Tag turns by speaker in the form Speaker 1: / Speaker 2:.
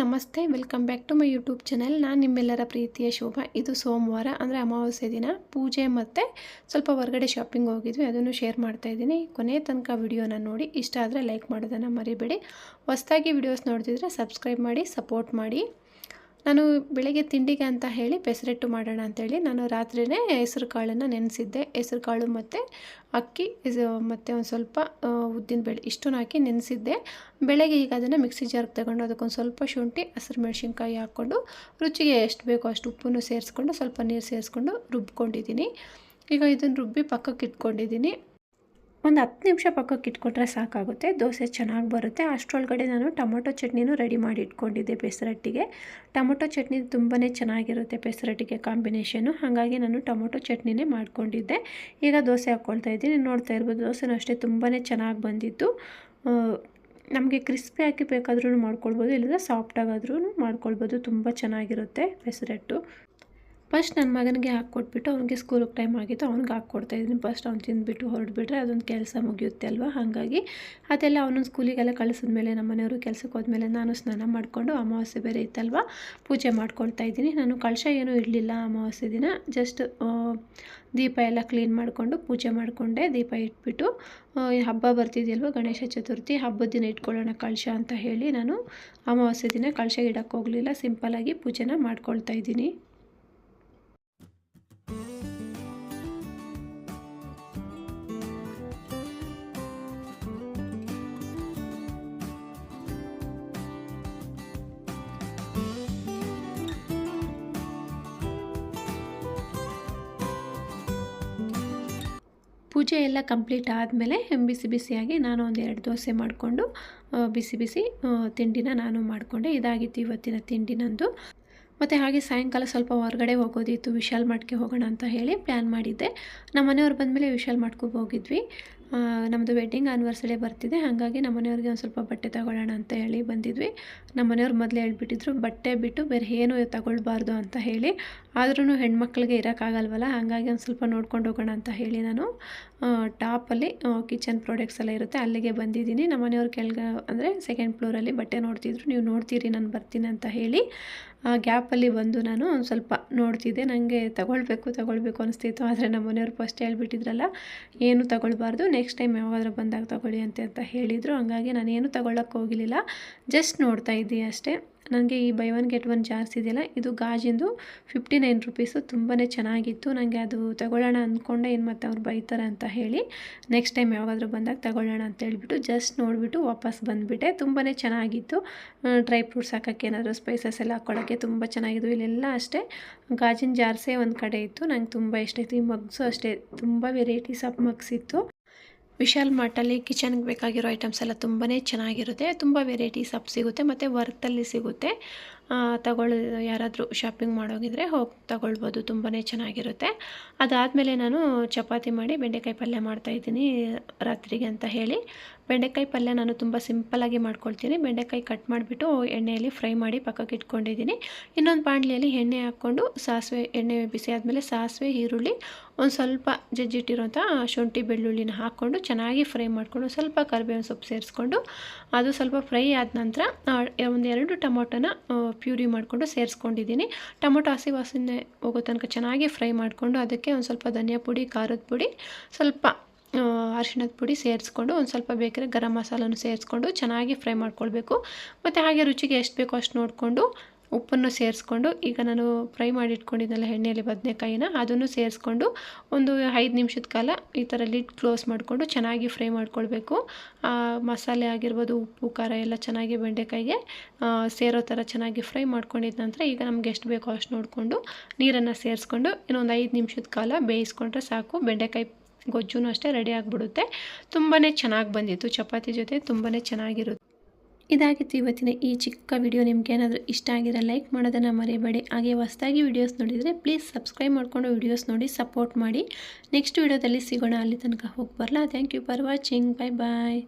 Speaker 1: ನಮಸ್ತೆ. Welcome back to my YouTube channel ನಾನು ನಿಮ್ಮೆಲ್ಲರ ಪ್ರೀತಿಯ ಶೋಭಾ. ಇದು ಸೋಮವಾರ, ಅಂದರೆ ಅಮಾವಾಸ್ಯೆ ದಿನ. ಪೂಜೆ ಮತ್ತು ಸ್ವಲ್ಪ ಹೊರಗಡೆ ಶಾಪಿಂಗ್ ಹೋಗಿದ್ವಿ. ಅದನ್ನು ಶೇರ್ ಮಾಡ್ತಾ ಇದ್ದೀನಿ. ಕೊನೆಯ ತನಕ ವಿಡಿಯೋನ ನೋಡಿ. ಇಷ್ಟ ಆದರೆ ಲೈಕ್ ಮಾಡೋದನ್ನು ಮರಿಬೇಡಿ. ಹೊಸದಾಗಿ ವಿಡಿಯೋಸ್ ನೋಡ್ತಿದ್ರೆ ಸಬ್ಸ್ಕ್ರೈಬ್ ಮಾಡಿ ಸಪೋರ್ಟ್ ಮಾಡಿ. ನಾನು ಬೆಳಗ್ಗೆ ತಿಂಡಿಗೆ ಅಂತ ಹೇಳಿ ಪೆಸರೆಟ್ಟು ಮಾಡೋಣ ಅಂತೇಳಿ ನಾನು ರಾತ್ರಿಯೇ ಹೆಸ್ರು ಕಾಳನ್ನು ನೆನೆಸಿದ್ದೆ. ಹೆಸ್ರು ಕಾಳು ಮತ್ತು ಅಕ್ಕಿ ಮತ್ತು ಒಂದು ಸ್ವಲ್ಪ ಉದ್ದಿನ ಬೇಳೆ ಇಷ್ಟನ್ನು ಹಾಕಿ ನೆನೆಸಿದ್ದೆ. ಬೆಳಗ್ಗೆ ಈಗ ಅದನ್ನು ಮಿಕ್ಸಿ ಜಾರ್ಗೆ ತಗೊಂಡು ಅದಕ್ಕೊಂದು ಸ್ವಲ್ಪ ಶುಂಠಿ, ಹಸಿರು ಮೆಣಸಿನ್ಕಾಯಿ ಹಾಕ್ಕೊಂಡು ರುಚಿಗೆ ಎಷ್ಟು ಬೇಕೋ ಅಷ್ಟು ಉಪ್ಪನ್ನು ಸೇರಿಸ್ಕೊಂಡು ಸ್ವಲ್ಪ ನೀರು ಸೇರಿಸ್ಕೊಂಡು ರುಬ್ಕೊಂಡಿದ್ದೀನಿ. ಈಗ ಇದನ್ನು ರುಬ್ಬಿ ಪಕ್ಕಕ್ಕೆ ಇಟ್ಕೊಂಡಿದ್ದೀನಿ. ಒಂದು ಹತ್ತು ನಿಮಿಷ ಪಕ್ಕಕ್ಕೆ ಇಟ್ಕೊಟ್ರೆ ಸಾಕಾಗುತ್ತೆ. ದೋಸೆ ಚೆನ್ನಾಗಿ ಬರುತ್ತೆ. ಅಷ್ಟರೊಳಗಡೆ ನಾನು ಟೊಮೊಟೊ ಚಟ್ನಿನೂ ರೆಡಿ ಮಾಡಿ ಇಟ್ಕೊಂಡಿದ್ದೆ ಪೆಸರಟ್ಟಿಗೆ ಟೊಮೊಟೊ ಚಟ್ನಿ ತುಂಬಾ ಚೆನ್ನಾಗಿರುತ್ತೆ ಪೆಸರಟ್ಟಿಗೆ ಕಾಂಬಿನೇಷನು. ಹಾಗಾಗಿ ನಾನು ಟೊಮೊಟೊ ಚಟ್ನಿನೇ ಮಾಡ್ಕೊಂಡಿದ್ದೆ. ಈಗ ದೋಸೆ ಹಾಕ್ಕೊಳ್ತಾ ಇದ್ದೀನಿ. ನೋಡ್ತಾ ಇರ್ಬೋದು, ದೋಸೆನೂ ಅಷ್ಟೇ ತುಂಬಾ ಚೆನ್ನಾಗಿ ಬಂದಿತ್ತು. ನಮಗೆ ಕ್ರಿಸ್ಪಿ ಹಾಕಿ ಬೇಕಾದ್ರೂ ಮಾಡ್ಕೊಳ್ಬೋದು ಇಲ್ಲದ್ರೆ ಸಾಫ್ಟಾಗಾದ್ರೂ ಮಾಡ್ಕೊಳ್ಬೋದು. ತುಂಬ ಚೆನ್ನಾಗಿರುತ್ತೆ ಪೆಸರಟ್ಟು ಫಸ್ಟ್ ನನ್ನ ಮಗನಿಗೆ ಹಾಕ್ಕೊಟ್ಬಿಟ್ಟು ಅವನಿಗೆ ಸ್ಕೂಲಿಗೆ ಟೈಮ್ ಆಗಿತ್ತು, ಅವ್ನಿಗೆ ಹಾಕ್ಕೊಡ್ತಾಯಿದ್ದೀನಿ ಫಸ್ಟ್ ಅವ್ನು ತಿಂದುಬಿಟ್ಟು ಹೊರಡ್ಬಿಟ್ರೆ ಅದೊಂದು ಕೆಲಸ ಮುಗಿಯುತ್ತೆ ಅಲ್ವಾ? ಹಾಗಾಗಿ ಅದೆಲ್ಲ ಅವನೊಂದು ಸ್ಕೂಲಿಗೆಲ್ಲ ಕಳಿಸಿದ್ಮೇಲೆ, ನಮ್ಮ ಮನೆಯವರು ಕೆಲಸಕ್ಕೆ ಹೋದ್ಮೇಲೆ ನಾನು ಸ್ನಾನ ಮಾಡಿಕೊಂಡು ಅಮಾವಾಸ್ಯೆ ಬೇರೆ ಇತ್ತಲ್ವ? ಪೂಜೆ ಮಾಡ್ಕೊಳ್ತಾ ಇದ್ದೀನಿ. ನಾನು ಕಳಶ ಏನೂ ಇರಲಿಲ್ಲ ಅಮಾವಾಸ್ಯೆ ದಿನ. ಜಸ್ಟ್ ದೀಪ ಎಲ್ಲ ಕ್ಲೀನ್ ಮಾಡಿಕೊಂಡು ಪೂಜೆ ಮಾಡಿಕೊಂಡೆ. ದೀಪ ಇಟ್ಬಿಟ್ಟು ಹಬ್ಬ ಬರ್ತಿದೆಯಲ್ವ? ಗಣೇಶ ಚತುರ್ಥಿ, ಹಬ್ಬದ ದಿನ ಇಟ್ಕೊಳ್ಳೋಣ ಕಳಶ ಅಂತ ಹೇಳಿ ನಾನು ಅಮಾವಾಸ್ಯೆ ದಿನ ಕಳಶ ಇಡೋಕ್ಕೆ ಹೋಗಲಿಲ್ಲ. ಸಿಂಪಲಾಗಿ ಪೂಜೆನ ಮಾಡ್ಕೊಳ್ತಾ ಇದ್ದೀನಿ. ಪೂಜೆ ಎಲ್ಲ ಕಂಪ್ಲೀಟ್ ಆದಮೇಲೆ ಬಿಸಿ ಬಿಸಿಯಾಗಿ ನಾನು ಒಂದು ಎರಡು ದೋಸೆ ಮಾಡಿಕೊಂಡು ಬಿಸಿ ಬಿಸಿ ತಿಂಡಿನ ನಾನು ಮಾಡಿಕೊಂಡೆ. ಇದಾಗಿತ್ತು ಇವತ್ತಿನ ತಿಂಡಿ ನಂದು. ಮತ್ತು ಹಾಗೆ ಸಾಯಂಕಾಲ ಸ್ವಲ್ಪ ಹೊರಗಡೆ ಹೋಗೋದಿತ್ತು ವಿಶಾಲ್ ಮಾಡ್ಕೆ ಹೋಗೋಣ ಅಂತ ಹೇಳಿ ಪ್ಲ್ಯಾನ್ ಮಾಡಿದ್ದೆ. ನಮ್ಮ ಮನೆಯವ್ರು ಬಂದಮೇಲೆ ವಿಶಾಲ್ ಮಠಕ್ಕೆ ಹೋಗಿದ್ವಿ. ನಮ್ಮದು ವೆಡ್ಡಿಂಗ್ ಆ್ಯನಿವರ್ಸರಿ ಬರ್ತಿದೆ. ಹಾಗಾಗಿ ನಮ್ಮ ಮನೆಯವ್ರಿಗೆ ಒಂದು ಸ್ವಲ್ಪ ಬಟ್ಟೆ ತಗೊಳ್ಳೋಣ ಅಂತ ಹೇಳಿ ಬಂದಿದ್ವಿ. ನಮ್ಮ ಮನೆಯವ್ರು ಮೊದಲೇ ಹೇಳ್ಬಿಟ್ಟಿದ್ರು, ಬಟ್ಟೆ ಬಿಟ್ಟು ಬೇರೆ ಏನೂ ತಗೊಳ್ಬಾರ್ದು ಅಂತ ಹೇಳಿ. ಆದ್ರೂ ಹೆಣ್ಮಕ್ಳಿಗೆ ಇರೋಕ್ಕಾಗಲ್ವಲ್ಲ, ಹಾಗಾಗಿ ಒಂದು ಸ್ವಲ್ಪ ನೋಡ್ಕೊಂಡು ಹೋಗೋಣ ಅಂತ ಹೇಳಿ ನಾನು. ಟಾಪಲ್ಲಿ ಕಿಚನ್ ಪ್ರಾಡಕ್ಟ್ಸ್ ಎಲ್ಲ ಇರುತ್ತೆ. ಅಲ್ಲಿಗೆ ಬಂದಿದ್ದೀನಿ. ನಮ್ಮ ಮನೆಯವ್ರು ಕೆಳಗೆ ಅಂದರೆ ಸೆಕೆಂಡ್ ಫ್ಲೋರಲ್ಲಿ ಬಟ್ಟೆ ನೋಡ್ತಿದ್ರು. ನೀವು ನೋಡ್ತೀರಿ, ನಾನು ಬರ್ತೀನಿ ಅಂತ ಹೇಳಿ. ಆ ಗ್ಯಾಪಲ್ಲಿ ಬಂದು ನಾನು ಸ್ವಲ್ಪ ನೋಡ್ತಿದ್ದೆ. ನನಗೆ ತಗೊಳ್ಬೇಕು ತಗೊಳ್ಬೇಕು ಅನಿಸ್ತಿತ್ತು. ಆದರೆ ನಮ್ಮ ಮನೆಯವ್ರು ಫಸ್ಟ್ ಹೇಳ್ಬಿಟ್ಟಿದ್ರಲ್ಲ, ಏನು ತಗೊಳ್ಬಾರ್ದು ನೆಕ್ಸ್ಟ್ ಟೈಮ್ ಯಾವಾಗಾದ್ರೂ ಬಂದಾಗ ತಗೊಳ್ಳಿ ಅಂತ ಅಂತ ಹೇಳಿದರು. ಹಂಗಾಗಿ ನಾನೇನು ತಗೊಳ್ಳೋಕ್ಕೆ ಹೋಗಲಿಲ್ಲ. ಜಸ್ಟ್ ನೋಡ್ತಾ ಇದ್ದೀನಿ ಅಷ್ಟೇ. ನನಗೆ ಈ buy one get one jars ಇದೆಯಲ್ಲ, ಇದು ಗಾಜಿಂದು ಫಿಫ್ಟಿ ನೈನ್ ರುಪೀಸು ತುಂಬಾ ಚೆನ್ನಾಗಿತ್ತು. ನನಗೆ ಅದು ತಗೊಳ್ಳೋಣ ಅಂದ್ಕೊಂಡೆ ಏನು ಮತ್ತೆ ಅವ್ರು ಬೈತಾರೆ ಅಂತ ಹೇಳಿ. ನೆಕ್ಸ್ಟ್ ಟೈಮ್ ಯಾವಾಗಾದರೂ ಬಂದಾಗ ತಗೊಳ್ಳೋಣ ಅಂತ ಹೇಳ್ಬಿಟ್ಟು ಜಸ್ಟ್ ನೋಡಿಬಿಟ್ಟು ವಾಪಸ್ ಬಂದುಬಿಟ್ಟೆ. ತುಂಬಾ ಚೆನ್ನಾಗಿತ್ತು. ಡ್ರೈ ಫ್ರೂಟ್ಸ್ ಹಾಕೋಕ್ಕೆ ಏನಾದರೂ ಸ್ಪೈಸಸ್ ಎಲ್ಲ ಹಾಕ್ಕೊಳ್ಳೋಕ್ಕೆ ತುಂಬ ಚೆನ್ನಾಗಿತ್ತು ಇಲ್ಲೆಲ್ಲ ಅಷ್ಟೇ, ಗಾಜಿನ ಜಾರ್ಸೇ ಒಂದು ಕಡೆ ಇತ್ತು. ನಂಗೆ ತುಂಬ ಇಷ್ಟ ಇತ್ತು ಈ ಮಗ್ಸು ಅಷ್ಟೇ, ತುಂಬ ವೆರೈಟೀಸ್ ಆಫ್ ಮಗ್ಸ್ ಇತ್ತು. ವಿಶಾಲ್ ಮಾರ್ಟಲ್ಲಿ ಕಿಚನ್ಗೆ ಬೇಕಾಗಿರೋ ಐಟಮ್ಸ್ ಎಲ್ಲ ತುಂಬಾ ಚೆನ್ನಾಗಿರುತ್ತೆ. ತುಂಬ ವೆರೈಟೀಸ್ ಅಪ್ ಸಿಗುತ್ತೆ, ಮತ್ತು ವರ್ತಲ್ಲಿ ಸಿಗುತ್ತೆ. ತಗೊಳ್ಳ ಯಾರಾದರೂ ಶಾಪಿಂಗ್ ಮಾಡೋಗಿದ್ರೆ ಹೋಗಿ ತಗೊಳ್ಬೋದು ತುಂಬಾ ಚೆನ್ನಾಗಿರುತ್ತೆ. ಅದಾದಮೇಲೆ ನಾನು ಚಪಾತಿ ಮಾಡಿ ಬೆಂಡೆಕಾಯಿ ಪಲ್ಯ ಮಾಡ್ತಾಯಿದ್ದೀನಿ ರಾತ್ರಿಗೆ ಅಂತ ಹೇಳಿ. ಬೆಂಡೆಕಾಯಿ ಪಲ್ಯ ನಾನು ತುಂಬ ಸಿಂಪಲ್ಲಾಗಿ ಮಾಡ್ಕೊಳ್ತೀನಿ. ಬೆಂಡೆಕಾಯಿ ಕಟ್ ಮಾಡಿಬಿಟ್ಟು ಎಣ್ಣೆಯಲ್ಲಿ ಫ್ರೈ ಮಾಡಿ ಪಕ್ಕಕ್ಕೆ ಇಟ್ಕೊಂಡಿದ್ದೀನಿ. ಇನ್ನೊಂದು ಬಾಣಲಿಯಲ್ಲಿ ಎಣ್ಣೆ ಹಾಕ್ಕೊಂಡು ಸಾಸಿವೆ, ಎಣ್ಣೆ ಬಿಸಿ ಆದಮೇಲೆ ಸಾಸಿವೆ, ಈರುಳ್ಳಿ, ಒಂದು ಸ್ವಲ್ಪ ಜಜ್ಜಿಟ್ಟಿರೋಂಥ ಶುಂಠಿ, ಬೆಳ್ಳುಳ್ಳಿನ ಹಾಕ್ಕೊಂಡು ಚೆನ್ನಾಗಿ ಫ್ರೈ ಮಾಡಿಕೊಂಡು ಸ್ವಲ್ಪ ಕರಿಬೇವಿನ ಸೊಪ್ಪು ಸೇರಿಸ್ಕೊಂಡು ಅದು ಸ್ವಲ್ಪ ಫ್ರೈ ಆದ ನಂತರ ಒಂದೆರಡು ಟೊಮೊಟೊನ ಪ್ಯೂರಿ ಮಾಡಿಕೊಂಡು ಸೇರಿಸ್ಕೊಂಡಿದ್ದೀನಿ. ಟೊಮೊಟೊ ಹಸಿ ವಾಸನೆ ಹೋಗೋ ತನಕ ಚೆನ್ನಾಗಿ ಫ್ರೈ ಮಾಡಿಕೊಂಡು ಅದಕ್ಕೆ ಒಂದು ಸ್ವಲ್ಪ ಧನಿಯಾ ಪುಡಿ, ಖಾರದ ಪುಡಿ, ಸ್ವಲ್ಪ ಅರಿಶಿಣದ ಪುಡಿ ಸೇರಿಸ್ಕೊಂಡು ಒಂದು ಸ್ವಲ್ಪ ಬೇಕರೆ ಗರಂ ಮಸಾಲನ್ನು ಸೇರಿಸ್ಕೊಂಡು ಚೆನ್ನಾಗಿ ಫ್ರೈ ಮಾಡ್ಕೊಳ್ಬೇಕು. ಮತ್ತು ಹಾಗೆ ರುಚಿಗೆ ಎಷ್ಟು ಬೇಕೋ ಅಷ್ಟು ನೋಡಿಕೊಂಡು ಉಪ್ಪನ್ನು ಸೇರಿಸ್ಕೊಂಡು, ಈಗ ನಾನು ಫ್ರೈ ಮಾಡಿ ಇಟ್ಕೊಂಡಿದ್ದೆಲ್ಲ ಎಣ್ಣೆಯಲ್ಲಿ ಬದನೆಕಾಯಿನ, ಅದನ್ನು ಸೇರಿಸ್ಕೊಂಡು ಒಂದು ಐದು ನಿಮಿಷದ ಕಾಲ ಈ ಥರ ಲಿಡ್ ಕ್ಲೋಸ್ ಮಾಡಿಕೊಂಡು ಚೆನ್ನಾಗಿ ಫ್ರೈ ಮಾಡ್ಕೊಳ್ಬೇಕು. ಮಸಾಲೆ ಆಗಿರ್ಬೋದು, ಉಪ್ಪು, ಖಾರ ಎಲ್ಲ ಚೆನ್ನಾಗಿ ಬೆಂಡೆಕಾಯಿಗೆ ಸೇರೋ ಥರ ಚೆನ್ನಾಗಿ ಫ್ರೈ ಮಾಡ್ಕೊಂಡಿದ್ದ ನಂತರ ಈಗ ನಮ್ಗೆ ಎಷ್ಟು ಬೇಕೋ ಅಷ್ಟು ನೋಡಿಕೊಂಡು ನೀರನ್ನು ಸೇರಿಸ್ಕೊಂಡು ಇನ್ನೊಂದು ಐದು ನಿಮಿಷದ ಕಾಲ ಬೇಯಿಸ್ಕೊಂಡ್ರೆ ಸಾಕು. ಬೆಂಡೆಕಾಯಿ ಗೊಜ್ಜು ಅಷ್ಟೇ ರೆಡಿ ಆಗಿಬಿಡುತ್ತೆ. ತುಂಬಾ ಚೆನ್ನಾಗಿ ಬಂದಿತ್ತು. ಚಪಾತಿ ಜೊತೆ ತುಂಬಾ ಚೆನ್ನಾಗಿರುತ್ತೆ. ಇದಾಗಿತ್ತು ಇವತ್ತಿನ ಈ ಚಿಕ್ಕ ವಿಡಿಯೋ. ನಿಮಗೇನಾದರೂ ಇಷ್ಟ ಆಗಿರೋ ಲೈಕ್ ಮಾಡೋದನ್ನು ಮರಿಬೇಡಿ. ಹಾಗೆ ಹೊಸದಾಗಿ ವೀಡಿಯೋಸ್ ನೋಡಿದರೆ ಪ್ಲೀಸ್ ಸಬ್ಸ್ಕ್ರೈಬ್ ಮಾಡಿಕೊಂಡು ವೀಡಿಯೋಸ್ ನೋಡಿ ಸಪೋರ್ಟ್ ಮಾಡಿ. ನೆಕ್ಸ್ಟ್ ವೀಡಿಯೋದಲ್ಲಿ ಸಿಗೋಣ. ಅಲ್ಲಿ ತನಕ ಹೋಗಿ ಬರಲ್ಲ thank you for watching. Bye bye